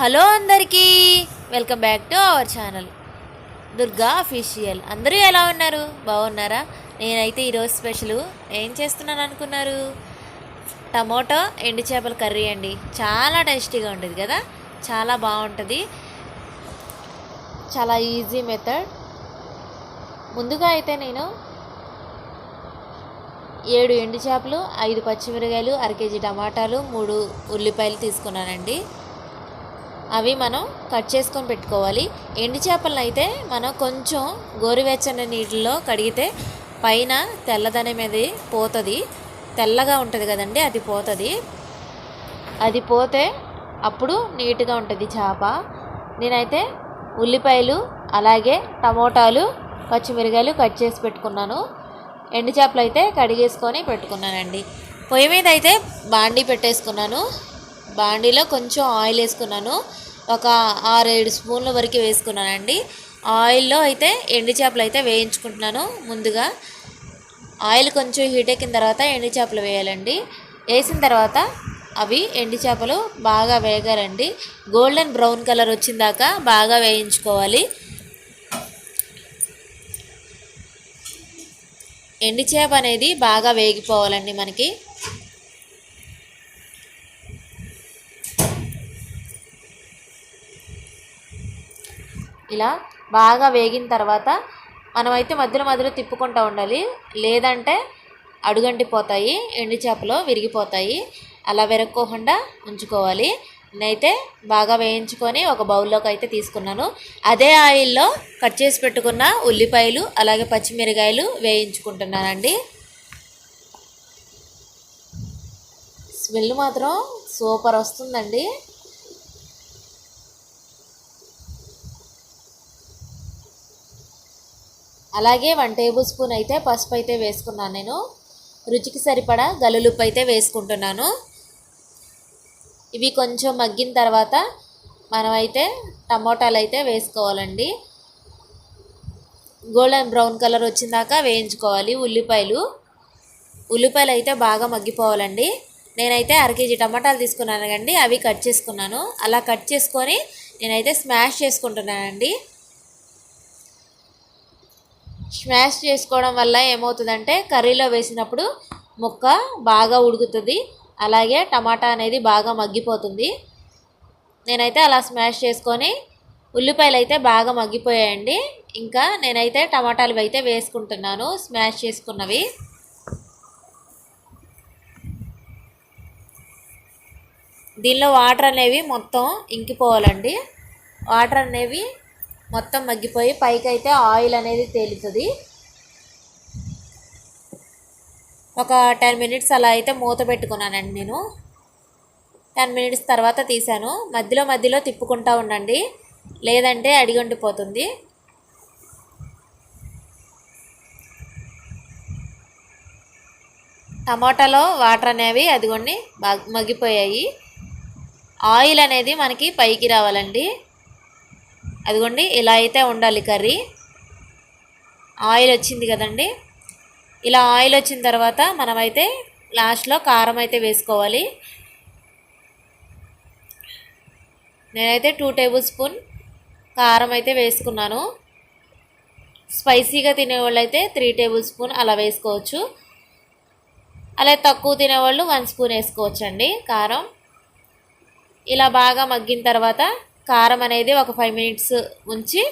Hello అందరికీ welcome back to our channel. Durga official. అందరూ ఎలా ఉన్నారు? బాగున్నారా? నేనైతే ఈరోజు స్పెషల్ ఏం చేస్తున్నాను అనుకున్నారు? టమోటో ఎండు చేపల కర్రీ అండి. చాలా టేస్టీగా ఉంటుంది కదా? చాలా బాగుంటుంది. చాలా ఈజీ మెథడ్. ముందుగా అయితే నేను ఏడు ఎండు చేపలు ఐదు పచ్చిమిరకాయలు అర కేజీ టమాటాలు మూడు ఉల్లిపాయలు తీసుకున్నానండి. అవి మనం కట్ చేసుకొని పెట్టుకోవాలి. ఎండు చేపలను అయితే మనం కొంచెం గోరువెచ్చని నీటిలో కడిగితే పైన తెల్లదనం అనేది పోతుంది. తెల్లగా ఉంటుంది కదండి అది పోతుంది. అది పోతే అప్పుడు నీట్గా ఉంటుంది చేప. నేనైతే ఉల్లిపాయలు అలాగే టమోటాలు పచ్చిమిరకాయలు కట్ చేసి పెట్టుకున్నాను. ఎండు చేపలు అయితే కడిగేసుకొని పెట్టుకున్నానండి. పొయ్యి మీద అయితే బాండీ పెట్టేసుకున్నాను. బాండీలో కొంచెం ఆయిల్ వేసుకున్నాను. ఒక ఆరు ఏడు స్పూన్ల వరకు వేసుకున్నానండి. ఆయిల్లో అయితే ఎండు చేపలు అయితే వేయించుకుంటున్నాను ముందుగా. ఆయిల్ కొంచెం హీట్ ఎక్కిన తర్వాత ఎండు చేపలు వేయాలండి. వేసిన తర్వాత అవి ఎండు చేపలు బాగా వేగాలండి. గోల్డెన్ బ్రౌన్ కలర్ వచ్చిందాక బాగా వేయించుకోవాలి. ఎండు చేప అనేది బాగా వేగిపోవాలండి మనకి. ఇలా బాగా వేగిన తర్వాత మనమైతే మధ్యలో మధ్యలో తిప్పుకుంటూ ఉండాలి. లేదంటే అడుగంటిపోతాయి ఎండు చేపలు విరిగిపోతాయి. అలా విరక్కోకుండా ఉంచుకోవాలి. నేనైతే బాగా వేయించుకొని ఒక బౌల్లోకి అయితే తీసుకున్నాను. అదే ఆయిల్లో కట్ చేసి పెట్టుకున్న ఉల్లిపాయలు అలాగే పచ్చిమిరకాయలు వేయించుకుంటున్నానండి. స్మెల్ మాత్రం సూపర్ వస్తుందండి. అలాగే వన్ టేబుల్ స్పూన్ అయితే పసుపు అయితే వేసుకున్నాను నేను. రుచికి సరిపడా గలులుప్పు అయితే వేసుకుంటున్నాను. ఇవి కొంచెం మగ్గిన తర్వాత మనమైతే టమోటాలు అయితే వేసుకోవాలండి. గోల్డెన్ బ్రౌన్ కలర్ వచ్చిందాక వేయించుకోవాలి ఉల్లిపాయలు. ఉల్లిపాయలు అయితే బాగా మగ్గిపోవాలండి. నేనైతే అర కేజీ టమాటాలు తీసుకున్నాను కండి అవి కట్ చేసుకున్నాను. అలా కట్ చేసుకొని నేనైతే స్మాష్ చేసుకుంటున్నానండి. స్మాష్ చేసుకోవడం వల్ల ఏమవుతుందంటే కర్రీలో వేసినప్పుడు ముక్క బాగా ఉడుకుతుంది. అలాగే టమాటా అనేది బాగా మగ్గిపోతుంది. నేనైతే అలా స్మాష్ చేసుకొని ఉల్లిపాయలు అయితే బాగా మగ్గిపోయాయండి. ఇంకా నేనైతే టమాటాలు అయితే వేసుకుంటున్నాను స్మాష్ చేసుకున్నవి. దీనిలో వాటర్ అనేవి మొత్తం ఇంకిపోవాలండి. వాటర్ అనేవి మొత్తం మగ్గిపోయి పైకి అయితే ఆయిల్ అనేది తేలుతుంది. ఒక టెన్ మినిట్స్ అలా అయితే మూత పెట్టుకున్నానండి నేను. టెన్ మినిట్స్ తర్వాత తీసాను మధ్యలో మధ్యలో తిప్పుకుంటూ ఉండండి. లేదంటే అడిగంటిపోతుంది టమాటాలో వాటర్ అనేవి అదిగోండి మగ్గిపోయాయి. ఆయిల్ అనేది మనకి పైకి రావాలండి. అదిగోండి ఇలా అయితే ఉండాలి కర్రీ. ఆయిల్ వచ్చింది కదండి. ఇలా ఆయిల్ వచ్చిన తర్వాత మనమైతే లాస్ట్లో కారం అయితే వేసుకోవాలి. నేనైతే టూ టేబుల్ స్పూన్ కారం అయితే వేసుకున్నాను. స్పైసీగా తినేవాళ్ళు అయితే త్రీ టేబుల్ స్పూన్ అలా వేసుకోవచ్చు. అలా తక్కువ తినేవాళ్ళు వన్ స్పూన్ వేసుకోవచ్చండి కారం. ఇలా బాగా మగ్గిన తర్వాత కారం అనేది ఒక ఫైవ్ మినిట్స్ ఉంచి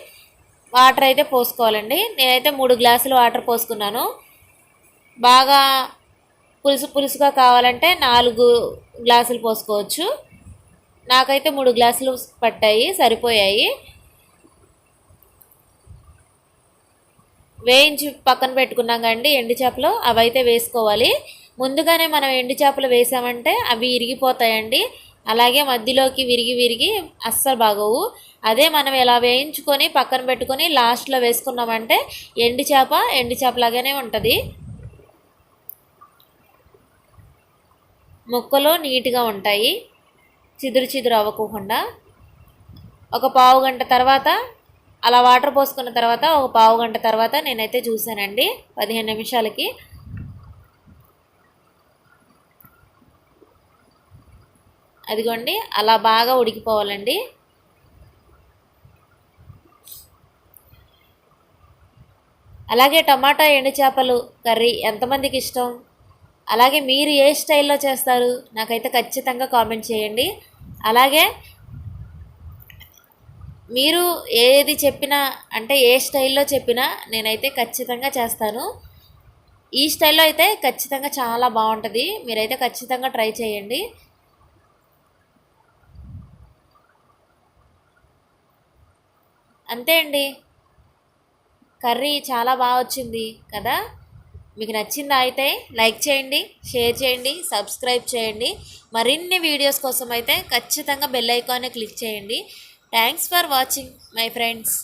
వాటర్ అయితే పోసుకోవాలండి. నేనైతే మూడు గ్లాసులు వాటర్ పోసుకున్నాను. బాగా పులుసు పులుసుగా కావాలంటే నాలుగు గ్లాసులు పోసుకోవచ్చు. నాకైతే మూడు గ్లాసులు పట్టాయి సరిపోయాయి. వేయించి పక్కన పెట్టుకున్నాం కండి ఎండు చేపలు అవి అయితే వేసుకోవాలి. ముందుగానే మనం ఎండు చేపలు వేసామంటే అవి ఇరిగిపోతాయండి. అలాగే మధ్యలోకి విరిగి విరిగి అస్సలు బాగోవు. అదే మనం ఇలా వేయించుకొని పక్కన పెట్టుకొని లాస్ట్లో వేసుకున్నామంటే ఎండు చేప ఎండు చేపలాగానే ఉంటుంది. ముక్కలు నీట్గా ఉంటాయి. చిదురు చిదురు అవ్వకుండా ఒక పావు గంట తర్వాత అలా వాటర్ పోసుకున్న తర్వాత ఒక పావు గంట తర్వాత నేనైతే చూశానండి. పదిహేను నిమిషాలకి. అదిగోండి అలా బాగా ఉడికిపోవాలండి. అలాగే టమాటా ఎండు చేపలు కర్రీ ఎంతమందికి ఇష్టం? అలాగే మీరు ఏ స్టైల్లో చేస్తారు? నాకైతే ఖచ్చితంగా కామెంట్ చేయండి. అలాగే మీరు ఏది చెప్పినా అంటే ఏ స్టైల్లో చెప్పినా నేనైతే ఖచ్చితంగా చేస్తాను. ఈ స్టైల్లో అయితే ఖచ్చితంగా చాలా బాగుంటుంది. మీరైతే ఖచ్చితంగా ట్రై చేయండి. అంతే అండి. కర్రీ చాలా బాగా వచ్చింది కదా? మీకు నచ్చిందా అయితే లైక్ చేయండి షేర్ చేయండి సబ్స్క్రైబ్ చేయండి. మరిన్ని వీడియోస్ కోసం అయితే ఖచ్చితంగా బెల్ ఐకాన్ని క్లిక్ చేయండి. Thanks for watching my friends.